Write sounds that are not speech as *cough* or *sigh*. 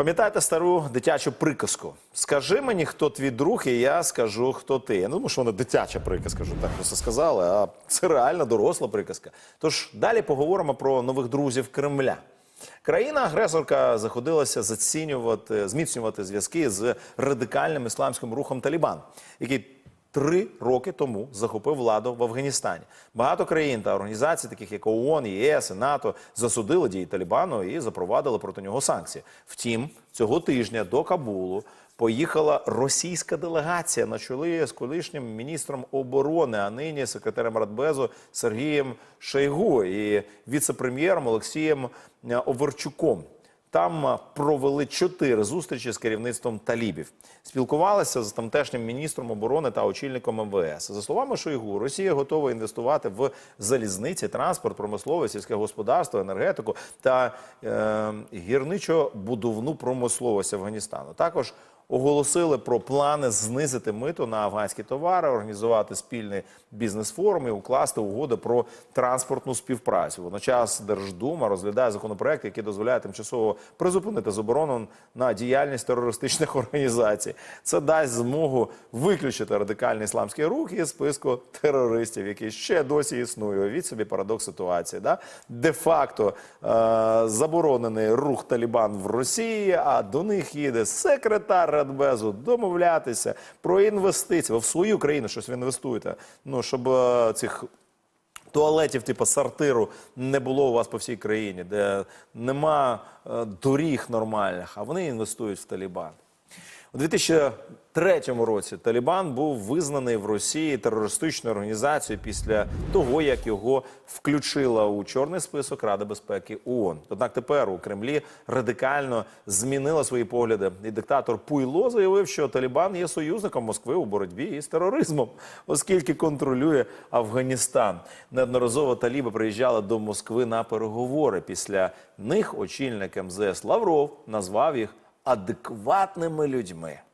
Пам'ятаєте стару дитячу приказку? Скажи мені, хто твій друг, і я скажу, хто ти. Я не думаю, що вона дитяча приказка, що так просто сказали, а це реально доросла приказка. Тож далі поговоримо про нових друзів Кремля. Країна-агресорка заходилася зацінювати, зміцнювати зв'язки з радикальним ісламським рухом Талібан, який три роки тому захопив владу в Афганістані. Багато країн та організацій, таких як ООН, ЄС і НАТО, засудили дії Талібану і запровадили проти нього санкції. Втім, цього тижня до Кабулу поїхала російська делегація на чолі з колишнім міністром оборони, а нині секретарем Радбезу Сергієм Шойгу і віце-прем'єром Олексієм Оверчуком. Там е, провели чотири зустрічі з керівництвом талібів. Спілкувалися з тамтешнім міністром оборони та очільником МВС. За словами Шойгу, Росія готова інвестувати в залізниці, транспорт, промислове, сільське господарство, енергетику та е, гірничо-будовну промисловість Афганістану. Також оголосили про плани знизити мито на афганські товари, організувати спільний бізнес-форум і укласти угоди про транспортну співпрацю. Водночас Держдума розглядає законопроект, який дозволяє тимчасово призупинити заборону на діяльність терористичних *laughs* організацій. Це дасть змогу виключити радикальний ісламський рух із списку терористів, який ще досі існує. Від собі парадокс ситуації. Да? Де-факто е- заборонений рух Талібан в Росії, а до них їде секретар Радбезу домовлятися про інвестиції. В свою країну щось ви інвестуєте. Ну, щоб е, цих туалетів, типу сортиру, не було у вас по всій країні, де нема е, доріг нормальних, а вони інвестують в Талібан. У 2003 році Талібан був визнаний в Росії терористичною організацією після того, як його включила у чорний список Ради безпеки ООН. Однак тепер у Кремлі радикально змінила свої погляди. І диктатор Пуйло заявив, що Талібан є союзником Москви у боротьбі із тероризмом, оскільки контролює Афганістан. Неодноразово таліби приїжджали до Москви на переговори. Після них очільник МЗС Лавров назвав їх адекватними людьми.